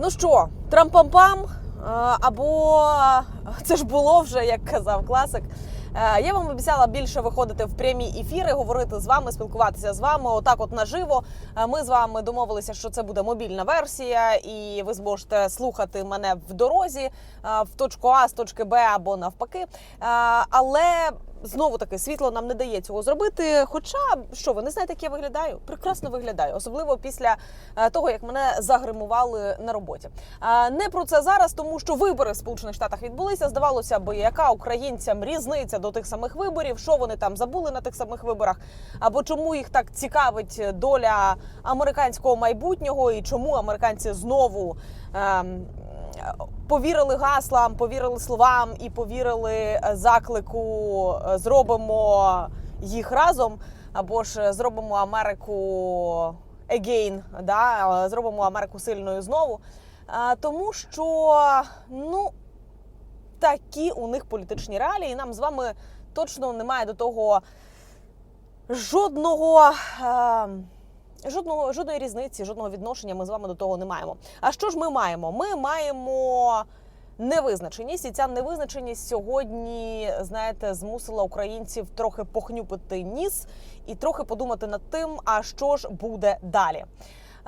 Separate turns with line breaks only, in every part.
Ну що, трампампам або це ж було вже, як казав класик. Е, Я вам обіцяла більше виходити в прямі ефіри, говорити з вами, спілкуватися з вами. Отак, от наживо. Е, Ми з вами домовилися, що це буде мобільна версія, і ви зможете слухати мене в дорозі е, в точку А з точки Б або навпаки. Але знову таки світло нам не дає цього зробити. Хоча що ви не знаєте, як я виглядаю? Прекрасно виглядаю, особливо після е, того, як мене загримували на роботі. Е, Не про це зараз, тому що вибори в Сполучених Штатах відбулися. Здавалося би, яка українцям різниця до тих самих виборів, що вони там забули на тих самих виборах, або чому їх так цікавить доля американського майбутнього, і чому американці знову. ем, Повірили гаслам, повірили словам і повірили е, заклику е, зробимо їх разом, або ж е, зробимо Америку again, да? зробимо Америку сильною знову. Тому що ну такі у них політичні реалії. і Нам з вами точно немає до того жодного. Жодного жодної різниці, жодного відношення ми з вами до того не маємо. А що ж ми маємо? Ми маємо невизначеність, і ця невизначеність сьогодні, знаєте, змусила українців трохи похнюпити ніс і трохи подумати над тим, а що ж буде далі.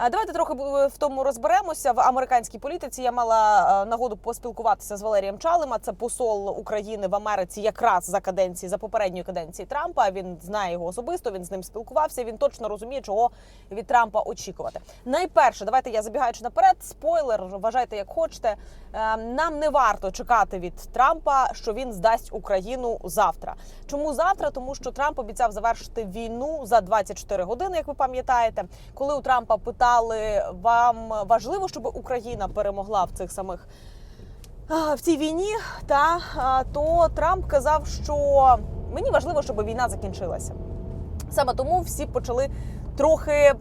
Давайте трохи в тому розберемося. В американській політиці я мала е, нагоду поспілкуватися з Валерієм Чалима. Це посол України в Америці, якраз за каденції за попередньої каденції Трампа. Він знає його особисто. Він з ним спілкувався. Він точно розуміє, чого від Трампа очікувати. Найперше, давайте я забігаючи наперед. Спойлер, вважайте як хочете. Е, Нам не варто чекати від Трампа, що він здасть Україну завтра. Чому завтра? Тому що Трамп обіцяв завершити війну за 24 години, як ви пам'ятаєте. Коли у Трампа питали, вам важливо, щоб Україна перемогла в цих самих в цій війні, та то Трамп казав, що мені важливо, щоб війна закінчилася. Саме тому всі почали трохи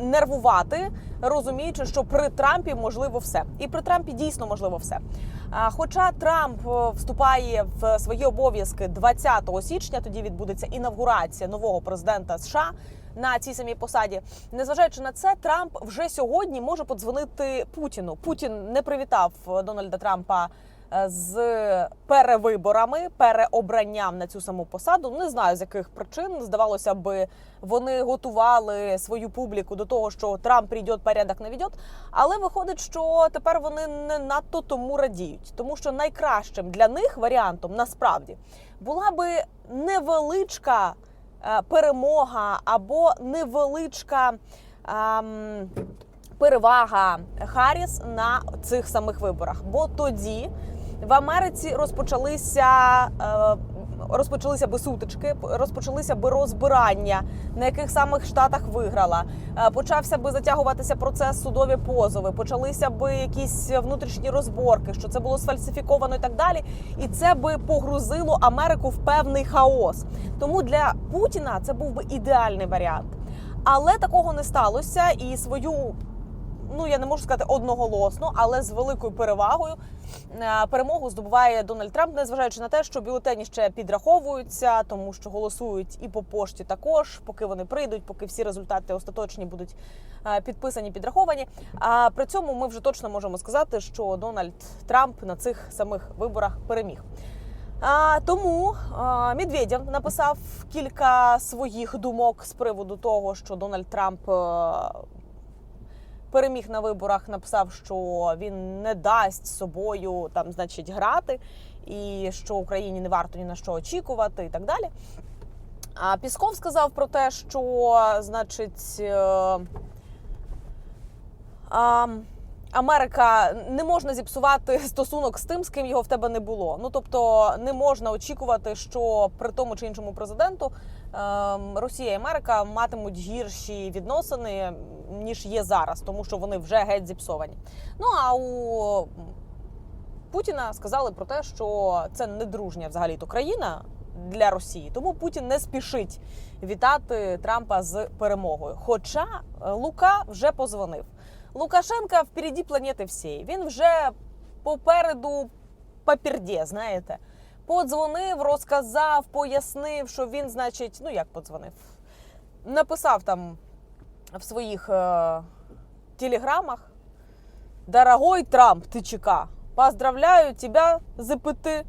нервувати, розуміючи, що при Трампі можливо все, і при Трампі дійсно можливо все. Хоча Трамп е, вступає в свої обов'язки 20 січня, тоді відбудеться інавгурація нового президента США на цій самій посаді. Незважаючи на це, Трамп вже сьогодні може подзвонити Путіну. Путін не привітав е, Дональда Трампа е, з перевиборами, переобранням на цю саму посаду. Не знаю з яких причин. Здавалося би, вони готували свою публіку до того, що Трамп прийде, порядок наведет. Але виходить, що тепер вони не надто тому радіють, тому що найкращим для них варіантом насправді була би невеличка перемога або невеличка. ем, перевага Харріс на цих самих виборах. Бо тоді в Америці розпочалися. Розпочалися би сутички, розпочалися би розбирання, на яких самих штатах виграла. Е, Почався би затягуватися процес судові позови, почалися би якісь внутрішні розборки, що це було сфальсифіковано і так далі. І це би погрузило Америку в певний хаос. Тому для Путіна це був би ідеальний варіант. Але такого не сталося, і свою ну я не можу сказати одноголосно, але з великою перевагою е, перемогу здобуває Дональд Трамп, незважаючи на те, що бюлетені ще підраховуються, тому що голосують і по пошті також, поки вони прийдуть, поки всі результати остаточні будуть е, підписані, підраховані. А при цьому ми вже точно можемо сказати, що Дональд Трамп на цих самих виборах переміг. А, тому а, Медведєв написав кілька своїх думок з приводу того, що Дональд Трамп е, переміг на виборах, написав, що він не дасть собою там, значить, грати, і що Україні не варто ні на що очікувати, і так далі. А Пісков сказав про те, що значить. е, а, Америка не можна зіпсувати стосунок з тим, з ким його в тебе не було. Ну тобто не можна очікувати, що при тому чи іншому президенту ем, Росія і Америка матимуть гірші відносини ніж є зараз, тому що вони вже геть зіпсовані. Ну а у Путіна сказали про те, що це не дружня взагалі то країна для Росії, тому Путін не спішить вітати Трампа з перемогою. Хоча Лука вже позвонив. Лукашенка впереді планети всієї. Він вже попереду папірдє, знаєте. Подзвонив, розказав, пояснив, що він, значить, ну як подзвонив, написав там в своїх е, телеграмах, Дорогой Трамп, ти чека, поздравляю тебе ЗПТ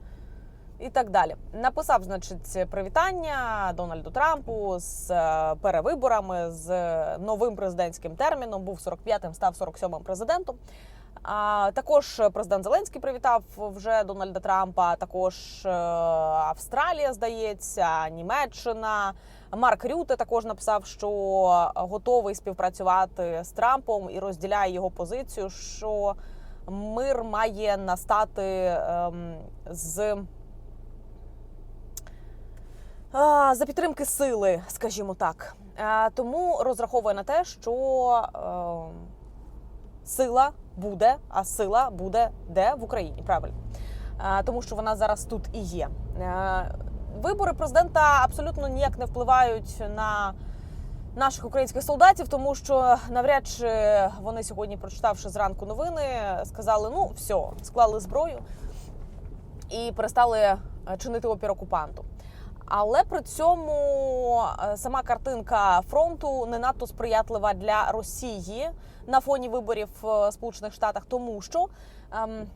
і так далі. Написав, значить, привітання Дональду Трампу з е, перевиборами, з новим президентським терміном. Був 45-м, став 47-м президентом. А також президент Зеленський привітав вже Дональда Трампа. Також е, Австралія, здається, Німеччина. Марк Рюте також написав, що готовий співпрацювати з Трампом і розділяє його позицію, що мир має настати ем, з. За підтримки сили, скажімо так, тому розраховує на те, що е, сила буде, а сила буде де в Україні, правильно, тому що вона зараз тут і є. Вибори президента абсолютно ніяк не впливають на наших українських солдатів, тому що навряд чи вони сьогодні, прочитавши зранку новини, сказали: ну все, склали зброю і перестали е, чинити опір окупанту. Але при цьому е, сама картинка фронту не надто сприятлива для Росії на фоні виборів в Сполучених Штатах, тому що ем,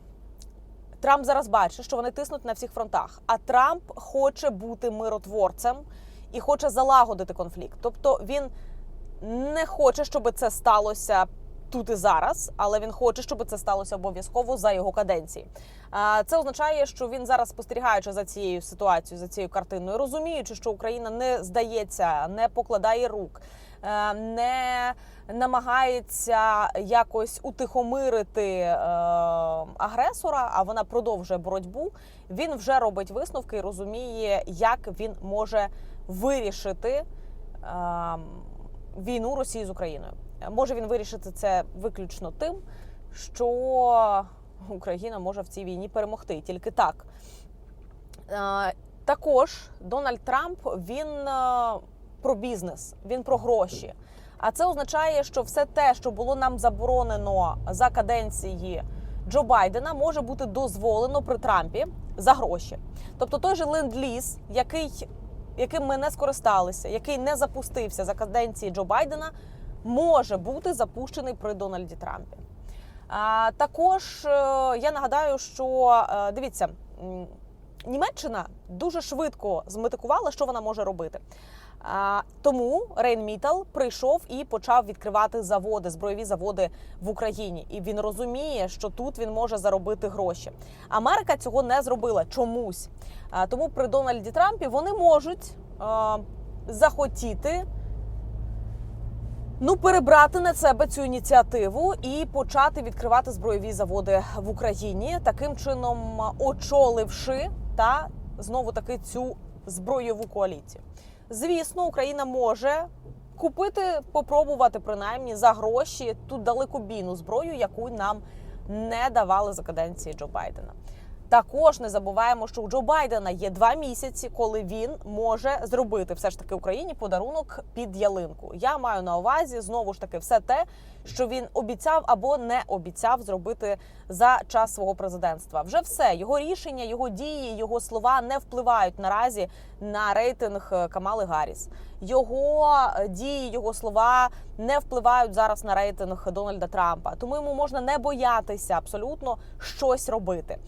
Трамп зараз бачить, що вони тиснуть на всіх фронтах. А Трамп хоче бути миротворцем і хоче залагодити конфлікт. Тобто він не хоче, щоб це сталося тут і зараз, але він хоче, щоб це сталося обов'язково за його каденції. Це означає, що він зараз спостерігаючи за цією ситуацією, за цією картиною, розуміючи, що Україна не здається, не покладає рук, е, не намагається якось утихомирити е, агресора, а вона продовжує боротьбу. Він вже робить висновки і розуміє, як він може вирішити е, війну Росії з Україною. Може він вирішити це виключно тим, що Україна може в цій війні перемогти тільки так. Е, Також Дональд Трамп він е, про бізнес, він про гроші. А це означає, що все те, що було нам заборонено за каденції Джо Байдена, може бути дозволено при Трампі за гроші. Тобто той же ленд-ліз, який, яким ми не скористалися, який не запустився за каденції Джо Байдена, може бути запущений при Дональді Трампі. Також е, я нагадаю, що е, дивіться, Німеччина дуже швидко зметикувала, що вона може робити. Тому Рейнмітал прийшов і почав відкривати заводи, збройові заводи в Україні. І він розуміє, що тут він може заробити гроші. Америка цього не зробила чомусь. Тому при Дональді Трампі вони можуть захотіти. Ну, перебрати на себе цю ініціативу і почати відкривати збройові заводи в Україні, таким чином очоливши та знову таки цю збройову коаліцію. Звісно, Україна може купити, попробувати принаймні за гроші ту далекобійну зброю, яку нам не давали за каденції Джо Байдена. Також не забуваємо, що у Джо Байдена є два місяці, коли він може зробити все ж таки Україні подарунок під ялинку. Я маю на увазі знову ж таки все те, що він обіцяв або не обіцяв зробити за час свого президентства. Вже все його рішення, його дії, його слова не впливають наразі на рейтинг е, Камали Гарріс. Його е, дії, його слова не впливають зараз на рейтинг Дональда Трампа. Тому йому можна не боятися абсолютно щось робити.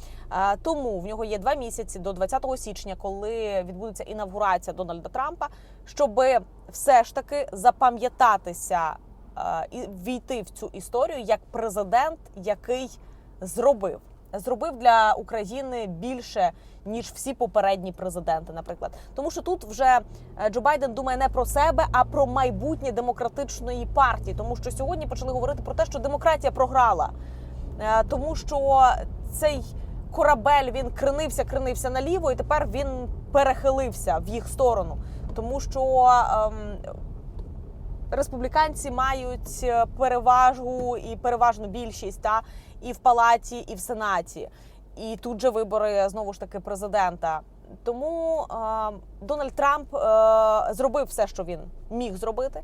Тому в нього є два місяці до 20 січня, коли відбудеться інавгурація Дональда Трампа, щоб все ж таки запам'ятатися і війти в цю історію як президент, який зробив. Зробив для України більше ніж всі попередні президенти, наприклад, тому що тут вже е, Джо Байден думає не про себе, а про майбутнє демократичної партії. Тому що сьогодні почали говорити про те, що демократія програла, Е, тому що цей корабель він кренився, кренився наліво, і тепер він перехилився в їх сторону, тому що ем, республіканці мають е, перевагу і переважну більшість та і в палаті, і в сенаті. І тут же вибори знову ж таки президента. Тому е, Дональд Трамп е, зробив все, що він міг зробити.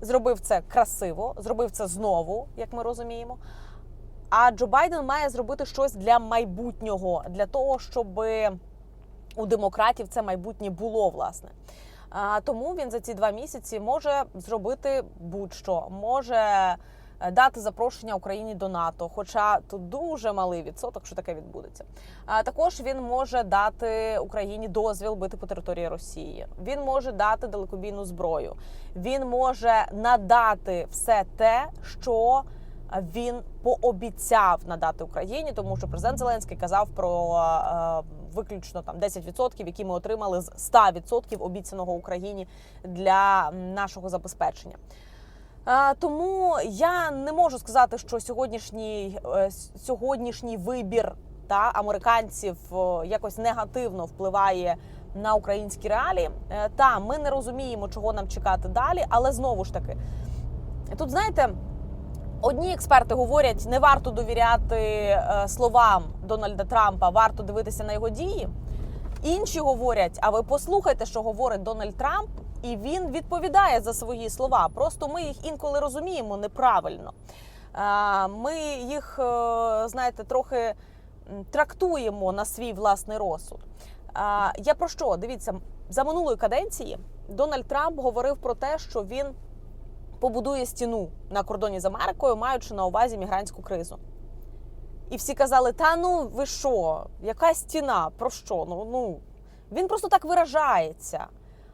Зробив це красиво, зробив це знову, як ми розуміємо. А Джо Байден має зробити щось для майбутнього, для того, щоб у демократів це майбутнє було власне. А, тому він за ці два місяці може зробити будь-що, може е, дати запрошення Україні до НАТО, хоча тут дуже малий відсоток, що таке відбудеться. А також він може дати Україні дозвіл бити по території Росії. Він може дати далекобійну зброю. Він може надати все те, що він пообіцяв надати Україні, тому що президент Зеленський казав про е, виключно там 10%, які ми отримали з 100% обіцяного Україні для нашого забезпечення. Е, Тому я не можу сказати, що сьогоднішній е, сьогоднішній вибір та американців е, якось негативно впливає на українські реалії. Та ми не розуміємо, чого нам чекати далі, але знову ж таки, тут знаєте. Одні експерти говорять, не варто довіряти е, словам Дональда Трампа, варто дивитися на його дії. Інші говорять: а ви послухайте, що говорить Дональд Трамп, і він відповідає за свої слова. Просто ми їх інколи розуміємо неправильно. Е, Ми їх, е, знаєте, трохи трактуємо на свій власний розсуд. Я про що? Дивіться, за минулої каденції Дональд Трамп говорив про те, що він побудує стіну на кордоні з Америкою, маючи на увазі мігрантську кризу. І всі казали: та ну ви що, яка стіна? Про що? Ну, ну він просто так виражається.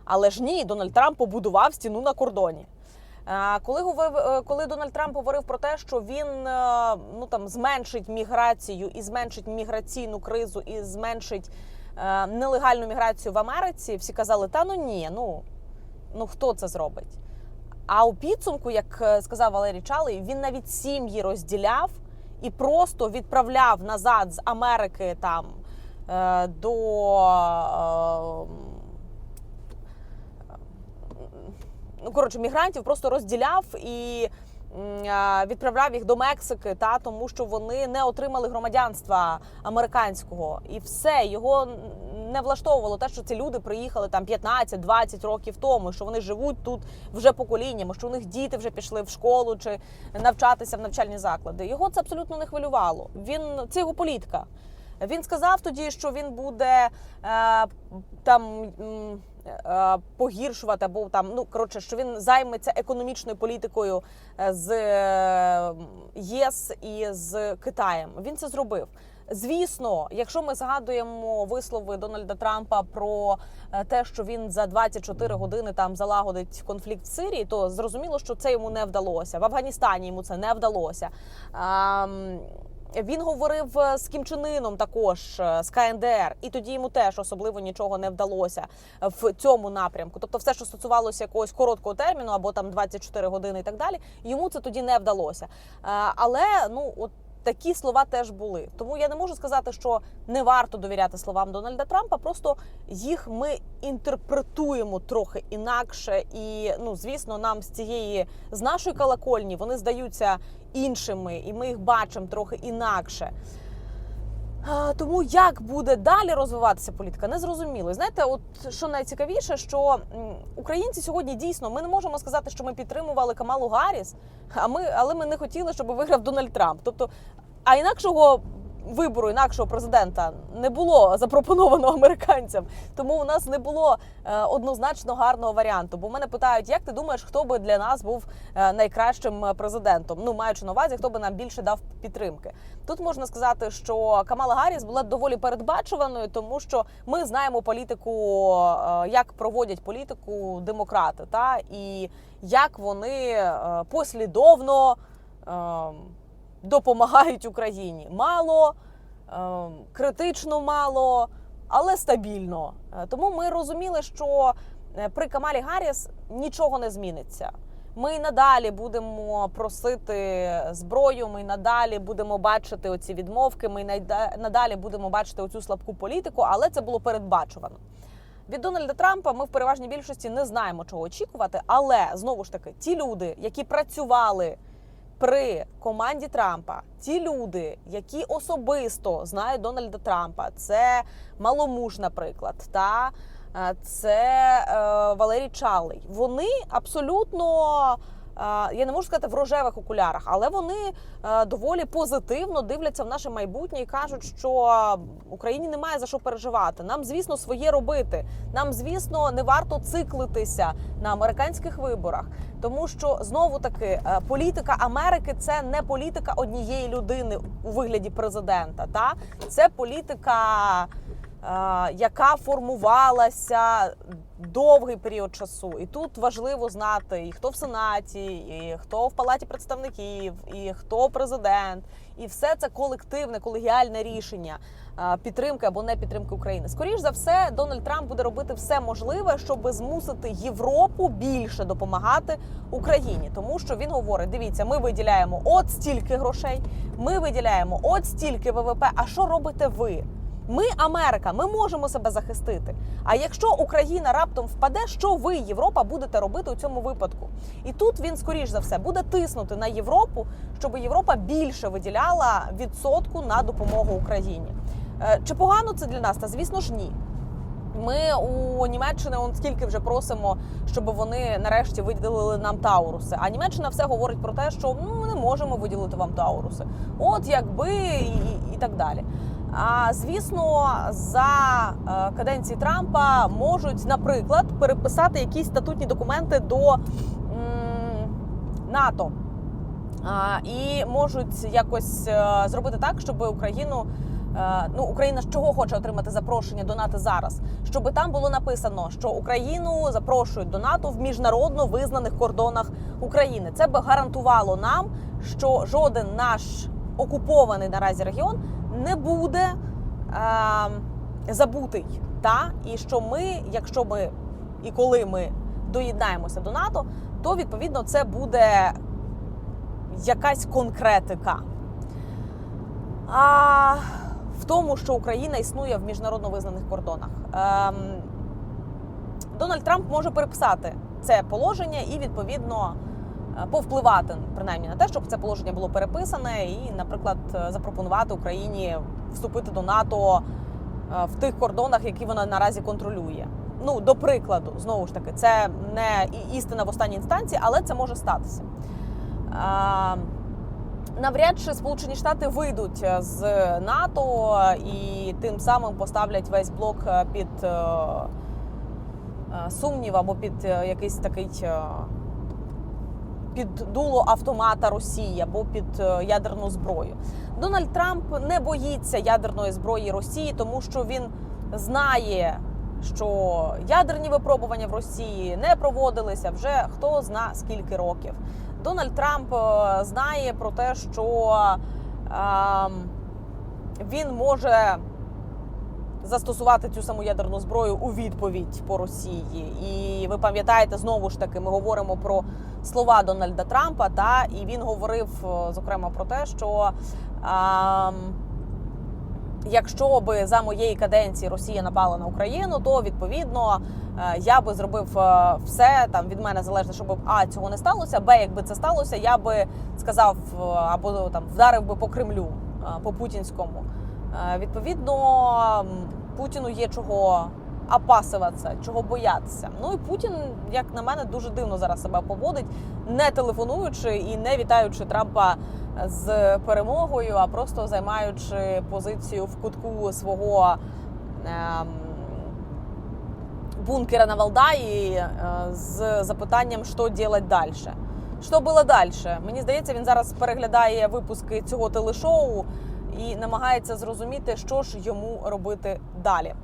Але ж ні, Дональд Трамп побудував стіну на кордоні. Коли говорив, е, коли Дональд Трамп говорив про те, що він е, ну там зменшить міграцію і зменшить міграційну кризу, і зменшить е, нелегальну міграцію в Америці, всі казали: та ну ні, ну, ну хто це зробить? А у підсумку, як е, сказав Валерій Чалий, він навіть сім'ї розділяв і просто відправляв назад з Америки там е, до. е, Ну, коротше, мігрантів просто розділяв і відправляв їх до Мексики, та тому що вони не отримали громадянства американського, і все його не влаштовувало те, що ці люди приїхали там 15-20 років тому, що вони живуть тут вже поколіннями, що у них діти вже пішли в школу чи навчатися в навчальні заклади. Його це абсолютно не хвилювало. Він це його політика. Він сказав тоді, що він буде е, там погіршувати або там, ну коротше, що він займеться економічною політикою е, з е, ЄС і з Китаєм. Він це зробив. Звісно, якщо ми згадуємо вислови Дональда Трампа про е, те, що він за 24 години там залагодить конфлікт в Сирії, то зрозуміло, що це йому не вдалося. В Афганістані йому це не вдалося. Він говорив е, з Кім Чен Іном також е, з КНДР, і тоді йому теж особливо нічого не вдалося в цьому напрямку. Тобто, все, що стосувалося якогось короткого терміну, або там 24 години і так далі, йому це тоді не вдалося. Е, Але ну от. Такі слова теж були, тому я не можу сказати, що не варто довіряти словам Дональда Трампа. Просто їх ми інтерпретуємо трохи інакше, і ну звісно, нам з цієї з нашої колокольні вони здаються іншими, і ми їх бачимо трохи інакше. Тому як буде далі розвиватися політика, не зрозуміло. Знаєте, от що найцікавіше, що українці сьогодні дійсно ми не можемо сказати, що ми підтримували Камалу Гарріс, а ми, але ми не хотіли, щоб виграв Дональд Трамп. Тобто, а інакшого вибору, інакшого президента не було запропоновано американцям. Тому у нас не було е, однозначно гарного варіанту. Бо мене питають, як ти думаєш, хто би для нас був е, найкращим е, президентом? Ну маючи на увазі, хто би нам більше дав підтримки. Тут можна сказати, що Камала Гарріс була доволі передбачуваною, тому що ми знаємо політику, як проводять політику демократи, та і як вони послідовно. Допомагають Україні. Мало, е, критично мало, але стабільно. Е, Тому ми розуміли, що е, при Камалі Гарріс нічого не зміниться. Ми надалі будемо просити зброю. Ми надалі будемо бачити оці відмовки. Ми надалі будемо бачити оцю слабку політику, але це було передбачувано. Від Дональда Трампа ми в переважній більшості не знаємо, чого очікувати. Але знову ж таки, ті люди, які працювали при команді Трампа, ті люди, які особисто знають Дональда Трампа, це Маломуж, наприклад, та е, це е, Валерій Чалий. Вони абсолютно я не можу сказати в рожевих окулярах, але вони е, доволі позитивно дивляться в наше майбутнє і кажуть, що Україні немає за що переживати. Нам, звісно, своє робити. Нам, звісно, не варто циклитися на американських виборах, тому що знову таки е, політика Америки це не політика однієї людини у вигляді президента. Та це політика. е, Яка формувалася довгий період часу, і тут важливо знати, і хто в сенаті, і хто в палаті представників, і хто президент, і все це колективне колегіальне рішення е, підтримки або не підтримки України. Скоріш за все, Дональд Трамп буде робити все можливе, щоб змусити Європу більше допомагати Україні, тому що він говорить: дивіться, ми виділяємо от стільки грошей, ми виділяємо от стільки ВВП. А що робите ви? Ми Америка, ми можемо себе захистити. А якщо Україна раптом впаде, що ви, Європа, будете робити у цьому випадку? І тут він, скоріш за все, буде тиснути на Європу, щоб Європа більше виділяла відсотку на допомогу Україні. Е, Чи погано це для нас? Та звісно ж ні. Ми у Німеччини он скільки вже просимо, щоб вони нарешті виділили нам тауруси. А Німеччина все говорить про те, що ну, ми не можемо виділити вам тауруси. От якби і, і так далі. А звісно, за е, каденції Трампа можуть, наприклад, переписати якісь статутні документи до НАТО. І можуть якось е, зробити так, щоб Україну. е, Ну, Україна з чого хоче отримати запрошення до НАТО зараз, щоб там було написано, що Україну запрошують до НАТО в міжнародно визнаних кордонах України. Це би гарантувало нам, що жоден наш окупований наразі регіон не буде е, забутий. Та і що ми, якщо ми і коли ми доєднаємося до НАТО, то відповідно це буде якась конкретика. А в тому, що Україна існує в міжнародно визнаних кордонах. Ем, Дональд Трамп може переписати це положення і відповідно повпливати принаймні на те, щоб це положення було переписане, і, наприклад, е, запропонувати Україні вступити до НАТО е, в тих кордонах, які вона наразі контролює. Ну, до прикладу, знову ж таки, це не істина в останній інстанції, але це може статися. Е, Навряд чи Сполучені Штати вийдуть е, з НАТО і тим самим поставлять весь блок е, під е, е, сумнів або під е, якийсь такий е, під дуло автомата Росії або під е, ядерну зброю. Дональд Трамп не боїться ядерної зброї Росії, тому що він знає, що ядерні випробування в Росії не проводилися вже хто зна скільки років. Дональд Трамп е, знає про те, що ем, він може застосувати цю саму ядерну зброю у відповідь по Росії. І ви пам'ятаєте, знову ж таки, ми говоримо про слова Дональда Трампа. Та і він говорив е, зокрема про те, що ем, якщо би за моєї каденції Росія напала на Україну, то відповідно е, я би зробив е, все там від мене залежно, щоб а цього не сталося. Б, якби це сталося, я би сказав або там вдарив би по Кремлю по путінському. Е, Відповідно, Путіну є чого опасуватися, чого боятися. Ну і Путін, як на мене, дуже дивно зараз себе поводить, не телефонуючи і не вітаючи Трампа з перемогою, а просто займаючи позицію в кутку свого ем, бункера на Валдаї е, з запитанням, що робити далі. Що було далі? Мені здається, він зараз переглядає випуски цього телешоу і намагається зрозуміти, що ж йому робити далі.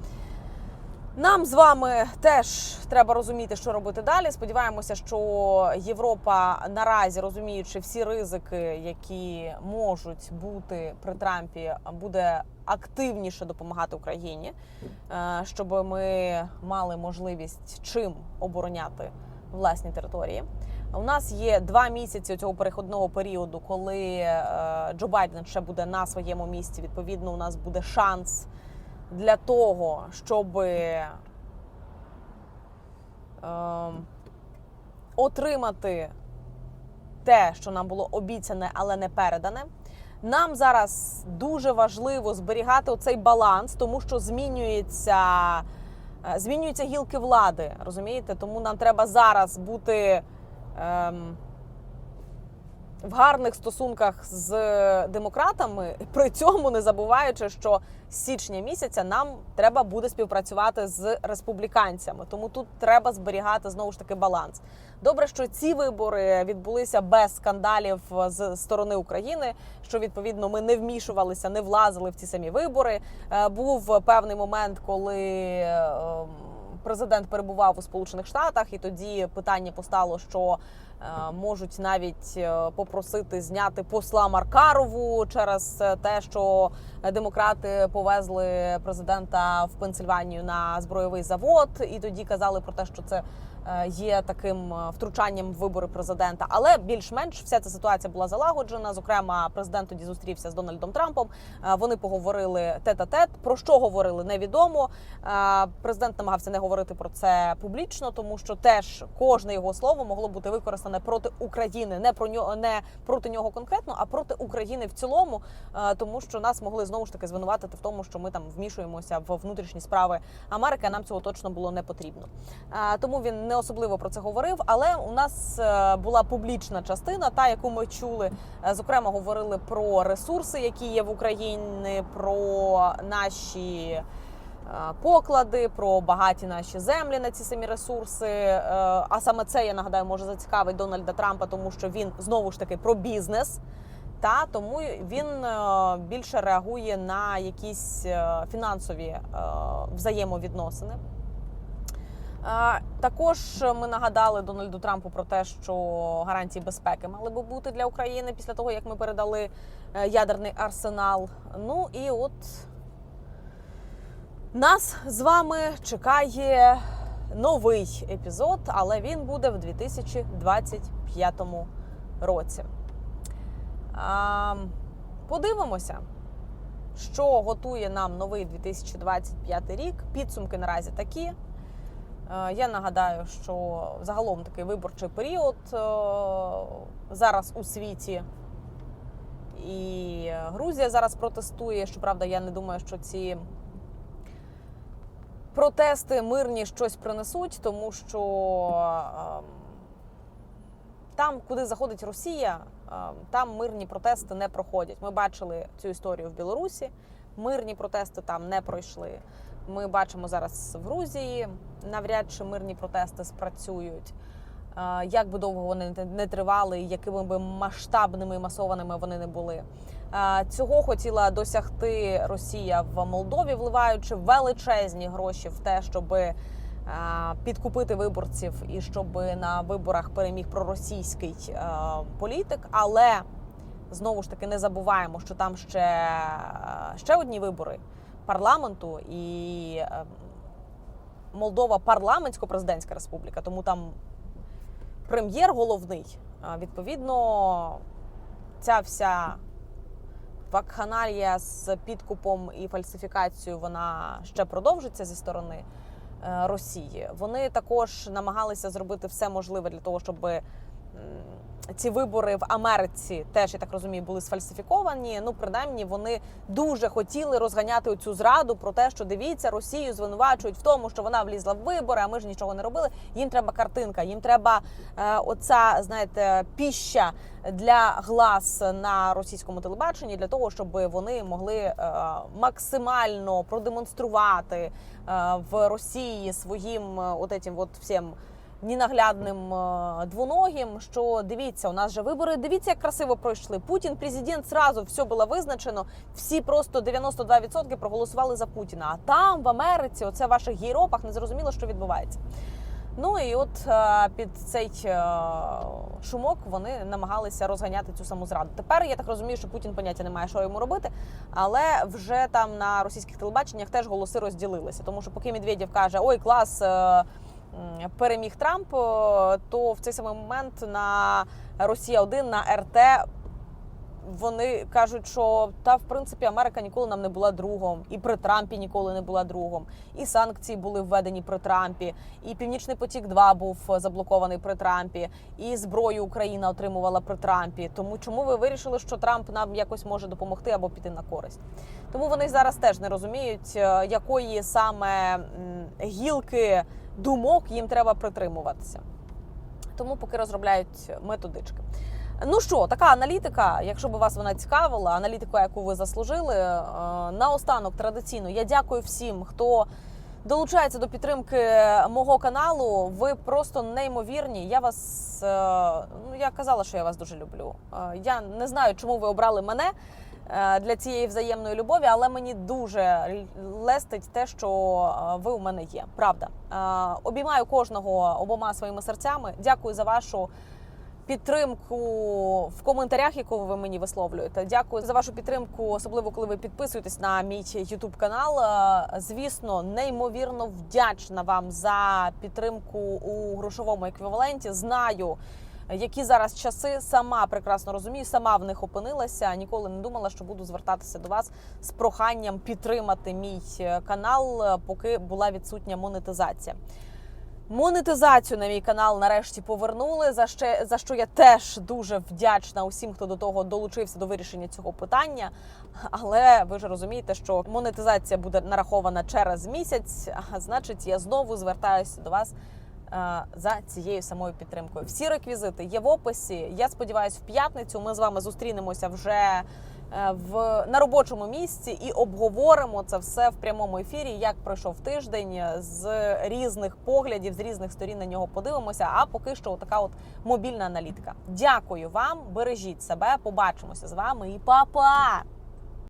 Нам з вами теж треба розуміти, що робити далі. Сподіваємося, що Європа наразі, розуміючи всі ризики, які можуть бути при Трампі, буде активніше допомагати Україні, е, щоб ми мали можливість чим обороняти власні території. У нас є два місяці цього переходного періоду, коли е, Джо Байден ще буде на своєму місці. Відповідно, у нас буде шанс для того, щоб ем, отримати те, що нам було обіцяне, але не передане. Нам зараз дуже важливо зберігати оцей баланс, тому що змінюється, е, змінюються гілки влади. Розумієте? Тому нам треба зараз бути в гарних стосунках з демократами, при цьому не забуваючи, що з січня місяця нам треба буде співпрацювати з республіканцями. Тому тут треба зберігати знову ж таки баланс. Добре, що ці вибори відбулися без скандалів з сторони України. Що відповідно ми не вмішувалися, не влазили в ці самі вибори. Е, Був певний момент, коли ем, президент перебував у Сполучених Штатах, і тоді питання постало, що е, можуть навіть е, попросити зняти посла Маркарову через е, те, що демократи повезли президента в Пенсильванію на збройовий завод, і тоді казали про те, що це. Е, Є таким е, втручанням в вибори президента, але більш-менш вся ця ситуація була залагоджена. Зокрема, президент тоді зустрівся з Дональдом Трампом. Е, Вони поговорили тет-а-тет. Про що говорили, невідомо. Президент намагався не говорити про це публічно, тому що теж кожне його слово могло бути використане проти України, не про нього, не проти нього конкретно, а проти України в цілому, тому що нас могли знову ж таки звинуватити в тому, що ми там вмішуємося в внутрішні справи Америки. а Нам цього точно було не потрібно. Тому він не особливо про це говорив. Але у нас е, була публічна частина, та яку ми чули. Е, Зокрема, говорили про ресурси, які є в Україні, про наші. е, Поклади про багаті наші землі на ці самі ресурси. А саме це я нагадаю може зацікавить Дональда Трампа, тому що він знову ж таки про бізнес. Та тому він більше реагує на якісь фінансові взаємовідносини. Е, Також ми нагадали Дональду Трампу про те, що гарантії безпеки мали би бути для України після того, як ми передали е, ядерний арсенал. Ну і от нас з вами чекає новий епізод, але він буде в 2025 році. Подивимося, що готує нам новий 2025 рік. Підсумки наразі такі. Е, Я нагадаю, що загалом такий виборчий період е, зараз у світі. І Грузія зараз протестує. Щоправда, я не думаю, що ці протести мирні щось принесуть, тому що ем, там, куди заходить Росія, ем, там мирні протести не проходять. Ми бачили цю історію в Білорусі. Мирні протести там не пройшли. Ми бачимо зараз в Грузії. Навряд чи мирні протести спрацюють. Як би довго вони не- тривали, якими би масштабними і масованими вони не були. Цього хотіла досягти Росія в Молдові, вливаючи величезні гроші в те, щоб підкупити виборців і щоб на виборах переміг проросійський політик. Але знову ж таки не забуваємо, що там ще, ще одні вибори парламенту і е, Молдова парламентсько-президентська республіка, тому там прем'єр головний. Відповідно, ця вся вакханалія з підкупом і фальсифікацією вона ще продовжиться зі сторони е, Росії. Вони також намагалися зробити все можливе для того, щоб ці вибори в Америці теж я так розумію були сфальсифіковані. Ну, принаймні, вони дуже хотіли розганяти цю зраду про те, що дивіться, Росію звинувачують в тому, що вона влізла в вибори, а ми ж нічого не робили. Їм треба картинка, їм треба е, оця, знаєте, піща для глаз на російському телебаченні для того, щоб вони могли е, максимально продемонструвати е, в Росії своїм е, от этим вот всім ненаглядним е, двуногим, що дивіться, у нас же вибори. Дивіться, як красиво пройшли. Путін президент зразу все було визначено. Всі просто 92% проголосували за Путіна. А там в Америці, оце в ваших гейропах, не зрозуміло, що відбувається. Ну і от е, під цей е, шумок вони намагалися розганяти цю саму зраду. Тепер я так розумію, що Путін поняття не має, що йому робити, але вже там на російських телебаченнях теж голоси розділилися. Тому що поки Медведєв каже, ой, клас. Переміг Трамп, е, то в цей самий момент на Росія 1 на РТ вони кажуть, що та в принципі Америка ніколи нам не була другом, і при Трампі ніколи не була другом. І санкції були введені при Трампі, і Північний потік 2 був заблокований при Трампі, і зброю Україна отримувала при Трампі. Тому чому ви вирішили, що Трамп нам якось може допомогти або піти на користь? Тому вони зараз теж не розуміють, е, якої саме гілки думок їм треба притримуватися. Тому поки розробляють методички. Ну що, така аналітика, якщо б вас вона цікавила, аналітика, яку ви заслужили. Е, Наостанок традиційно я дякую всім, хто долучається до підтримки мого каналу. Ви просто неймовірні. Я вас е, ну я казала, що я вас дуже люблю. Е, Я не знаю, чому ви обрали мене для цієї взаємної любові, але мені дуже лестить те, що е, ви у мене є. Правда, Е, обіймаю кожного обома своїми серцями. Дякую за вашу підтримку в коментарях, яку ви мені висловлюєте. Дякую за вашу підтримку, особливо коли ви підписуєтесь на мій YouTube канал. Е, Звісно, неймовірно вдячна вам за підтримку у грошовому еквіваленті. Знаю. Які зараз часи сама прекрасно розумію, сама в них опинилася. Ніколи не думала, що буду звертатися до вас з проханням підтримати мій е, канал, е, поки була відсутня монетизація. Монетизацію на мій канал нарешті повернули. За ще за що я теж дуже вдячна усім, хто до того долучився до вирішення цього питання. Але ви ж розумієте, що монетизація буде нарахована через місяць. А значить, я знову звертаюся до вас за цією самою підтримкою. Всі реквізити є в описі. Я сподіваюся, в п'ятницю ми з вами зустрінемося вже е, в на робочому місці і обговоримо це все в прямому ефірі. Як пройшов тиждень з різних поглядів, з різних сторін на нього подивимося. А поки що така от мобільна аналітика. Дякую вам, бережіть себе. Побачимося з вами і па-па!